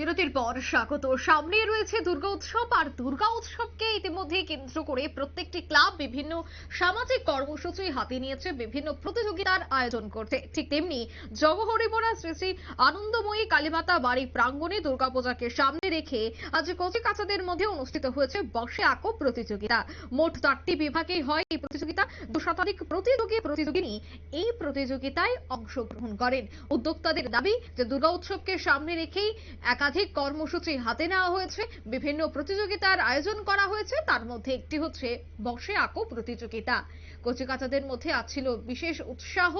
বিরতির পর স্বাগত। সামনে রয়েছে দুর্গা উৎসব, আর দুর্গা উৎসবকে ইতিমধ্যে কেন্দ্র করে প্রত্যেকটি ক্লাব বিভিন্ন সামাজিক কর্মসূচি হাতে নিয়েছে, বিভিন্ন প্রতিযোগিতার আয়োজন করছে। ঠিক তেমনি জগহরিপোড়া শ্রী শ্রী আনন্দময়ী কালীমাতা বাড়ি প্রাঙ্গণে দুর্গাপূজাকে সামনে রেখে আজ কচি কাচাদের মধ্যে অনুষ্ঠিত হয়েছে বসে আঁকো প্রতিযোগিতা। মোট চারটি বিভাগে হয় এই প্রতিযোগিতা। দু শতাধিক প্রতিযোগী প্রতিযোগিনী এই প্রতিযোগিতায় অংশগ্রহণ করেন। উদ্যোক্তাদের দাবি যে দুর্গা উৎসবকে সামনে রেখেই একাধিক কর্মসূচি হাতে নেওয়া হয়েছে। বিভিন্ন প্রতিযোগিতার আয়োজন করা হয়েছে। তার মধ্যে একটি হচ্ছে বসে আঁকো প্রতিযোগিতা। কচিকাচাদের মধ্যে আজ ছিল বিশেষ উৎসাহ।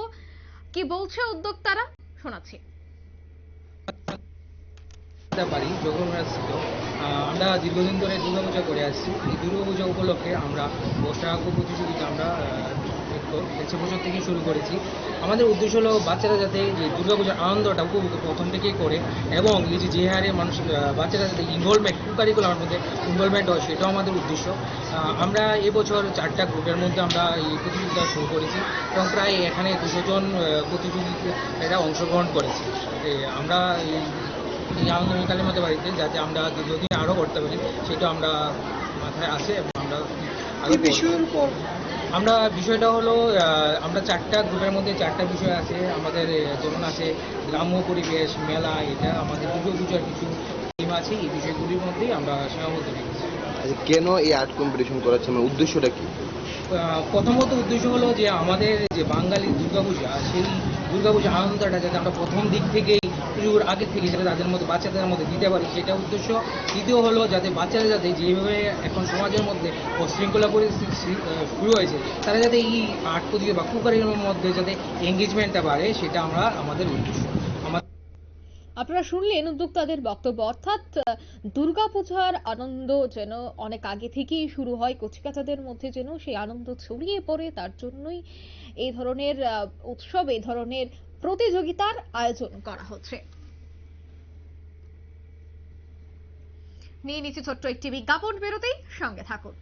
কি বলছে উদ্যোক্তারা? শোনাচ্ছি। পারি জগন্নাথ আমরা দীর্ঘদিন ধরে দুর্গাপূজা করে আসছি। এই দুর্গাপূজা উপলক্ষে আমরা বসাক প্রতিযোগিতা আমরা একশো বছর থেকে শুরু করেছি। আমাদের উদ্দেশ্য হলো বাচ্চারা যাতে যে দুর্গাপূজার আনন্দটা উপভোগ প্রথম থেকেই করে এবং এই যে যে হারে মানুষ বাচ্চারা যাতে ইনভলভমেন্ট কারিকুলার মধ্যে ইনভলভমেন্ট হয় সেটাও আমাদের উদ্দেশ্য। আমরা এবছর চারটা গ্রুপের মধ্যে আমরা এই প্রতিযোগিতা শুরু করেছি এবং প্রায় এখানে দুশো জন আহ, প্রতিযোগীরা অংশগ্রহণ করেছে। আমরা এই আনন্দময়ী কালী মাতা বাড়িতে যাতে আমরা দীর্ঘদিন আরও করতে পারি সেটা আমরা মাথায় আসে এবং আমরা আমরা বিষয়টা হলো আমরা চারটা গ্রুপের মধ্যে চারটা বিষয় আছে আমাদের যেমন আছে গ্রাম্য পরিবেশ মেলা এটা আমাদের দুর্গা পূজার কিছু থিম আছে এই বিষয়গুলির মধ্যেই আমরা সীমাবদ্ধ রেখেছি আচ্ছা, কেন এই আর্ট কম্পিটিশন করাচ্ছে? মানে উদ্দেশ্যটা কি? প্রথমত উদ্দেশ্য হলো যে আমাদের যে বাঙালি দুর্গাপূজা সেই দুর্গাপূজা আনন্দটা যাতে আমরা প্রথম দিক থেকেই পুজোর আগে থেকে যাতে তাদের মধ্যে বাচ্চাদের মধ্যে দিতে পারি, সেটা উদ্দেশ্য। দ্বিতীয় হলো যাতে বাচ্চারা যাতে যেভাবে এখন সমাজের মধ্যে শৃঙ্খলা পরিস্থিতি শুরু হয়েছে, তারা যাতে এই আর্ট প্রতিযোগিতা বা কুকারের মধ্যে যাতে এঙ্গেজমেন্টটা বাড়ে, সেটা আমরা আমাদের উদ্দেশ্য। আপনারা শুনলেন উদ্যোক্তাদের বক্তব্য। অর্থাৎ, দুর্গাপূজার আনন্দ যেন অনেক আগে থেকেই শুরু হয়, কচিকাচাদের মধ্যে যেন সেই আনন্দ ছড়িয়ে পড়ে, তার জন্যই এই ধরনের উৎসব এই ধরনের প্রতিযোগিতার আয়োজন করা হচ্ছে। নিয়ে নিচ্ছি ছোট্ট একটি বিজ্ঞাপন বেরোতেই সঙ্গে থাকুন।